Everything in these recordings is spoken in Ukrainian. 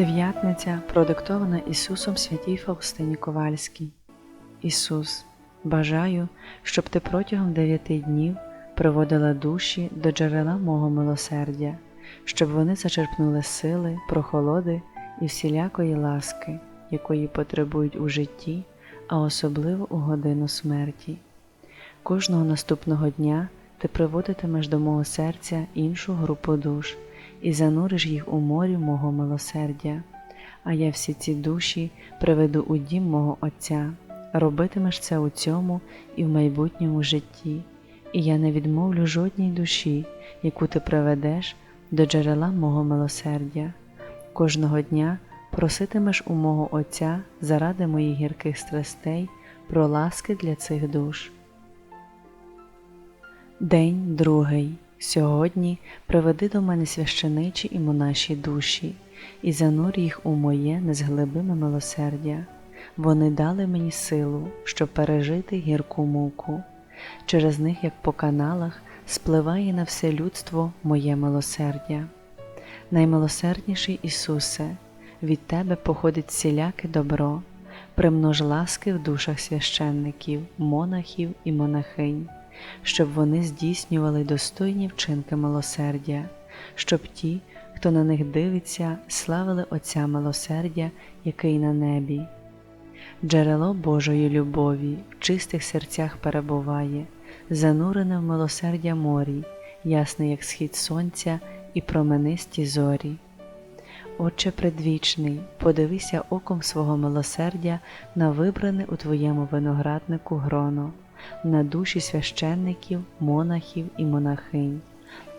Дев'ятниця продиктована Ісусом Святій Фаустині Ковальській. Ісус, бажаю, щоб ти протягом дев'яти днів приводила душі до джерела мого милосердя, щоб вони зачерпнули сили, прохолоди і всілякої ласки, якої потребують у житті, а особливо у годину смерті. Кожного наступного дня ти приводитимеш до мого серця іншу групу душ і зануриш їх у морі мого милосердя, а я всі ці душі приведу у дім мого Отця, робитимеш це у цьому і в майбутньому житті, і я не відмовлю жодній душі, яку ти приведеш до джерела мого милосердя. Кожного дня проситимеш у мого Отця заради моїх гірких страстей про ласки для цих душ. День другий. Сьогодні приведи до мене священичі і монаші душі, і занур їх у моє незглибиме милосердя. Вони дали мені силу, щоб пережити гірку муку. Через них, як по каналах, спливає на все людство моє милосердя. Наймилосердніший Ісусе, від Тебе походить всіляке добро, примнож ласки в душах священників, монахів і монахинь щоб вони здійснювали достойні вчинки милосердя, щоб ті, хто на них дивиться, славили Отця милосердя, який на небі. Джерело Божої любові в чистих серцях перебуває, занурене в милосердя морі, ясне, як схід сонця і променисті зорі. Отче предвічний, подивися оком свого милосердя на вибране у Твоєму винограднику гроно на душі священників, монахів і монахинь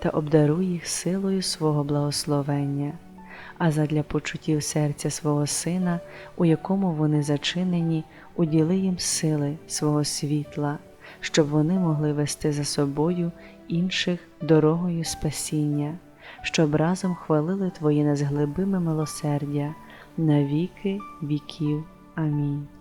та обдаруй їх силою свого благословення, а задля почуттів серця свого Сина, у якому вони зачинені, уділи їм сили свого світла, щоб вони могли вести за собою інших дорогою спасіння, щоб разом хвалили Твоє незглибиме милосердя на віки віків. Амінь.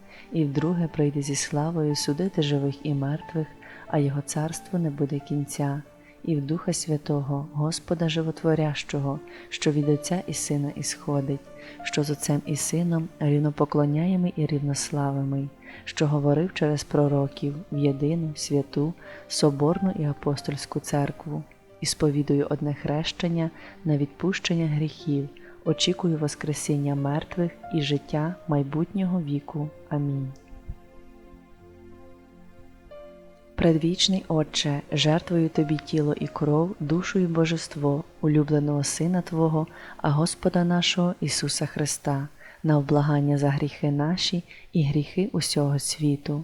і вдруге прийде зі славою судити живих і мертвих, а Його царство не буде кінця, і в Духа Святого, Господа Животворящого, що від Отця і Сина ісходить, що з Отцем і Сином рівнопоклоняємий і рівнославимий, що говорив через пророків в єдину, святу, соборну і апостольську церкву, і сповідую одне хрещення на відпущення гріхів очікую Воскресіння мертвих і життя майбутнього віку. Амінь. Предвічний Отче, жертвою Тобі тіло і кров, душу і божество, улюбленого Сина Твого, а Господа нашого Ісуса Христа, на облагання за гріхи наші і гріхи усього світу.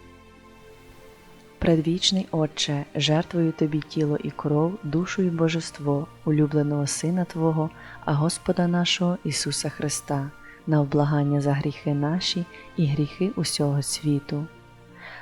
Предвічний Отче, жертвую Тобі тіло і кров, душу і божество, улюбленого Сина Твого, а Господа нашого Ісуса Христа, на вблагання за гріхи наші і гріхи усього світу.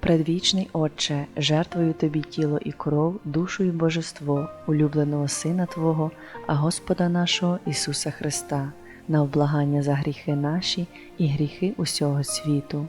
Предвічний Отче, жертвую Тобі тіло і кров, душу і божество, улюбленого Сина Твого, а Господа нашого Ісуса Христа, на облагання за гріхи наші і гріхи усього світу.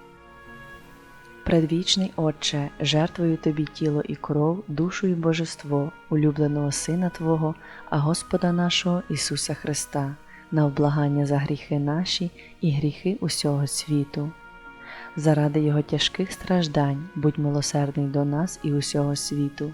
Предвічний Отче, жертвую Тобі тіло і кров, душу і божество, улюбленого Сина Твого, а Господа нашого Ісуса Христа, на облагання за гріхи наші і гріхи усього світу. Заради Його тяжких страждань, будь милосердний до нас і усього світу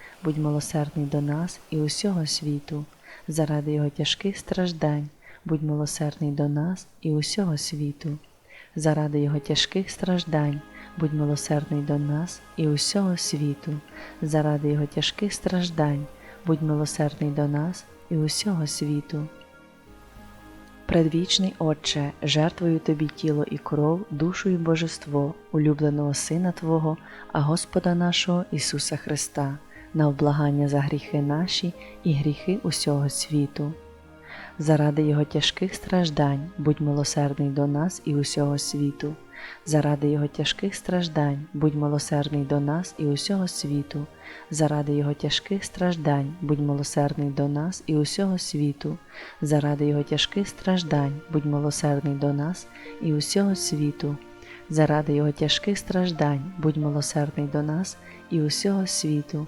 будь милосердний до нас і усього світу, заради Його тяжких страждань, будь милосердний до нас і усього світу, заради Його тяжких страждань, будь милосердний до нас і усього світу, заради Його тяжких страждань, будь милосердний до нас і усього світу. Предвічний Отче, жертвую Тобі тіло і кров, душу і божество, улюбленого Сина Твого, а Господа нашого Ісуса Христа на облагання за гріхи наші і гріхи усього світу. Заради Його тяжких страждань, будь милосердний до нас і усього світу, заради Його тяжких страждань, будь милосердний до нас і усього світу, заради Його тяжких страждань, будь милосердний до нас і усього світу, заради Його тяжких страждань, будь милосердний до нас і усього світу, заради Його тяжких страждань, будь милосердний до нас і усього світу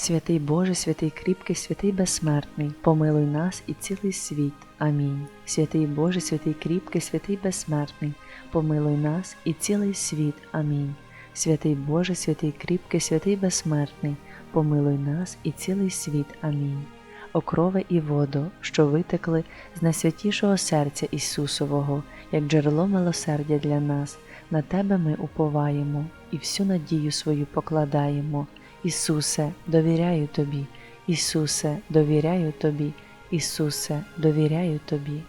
Святий Боже, святий кріпкий, святий безсмертний, помилуй нас і цілий світ. Амінь. Святий Боже, святий кріпкий, святий безсмертний, помилуй нас і цілий світ. Амінь. Святий Боже, святий кріпкий, святий безсмертний, помилуй нас і цілий світ. Амінь. Окрови і воду, що витекли з найсвятішого серця Ісусового, як джерело милосердя для нас, на Тебе ми уповаємо і всю надію свою покладаємо. Ісусе, довіряю Тобі, Ісусе, довіряю Тобі, Ісусе, довіряю Тобі.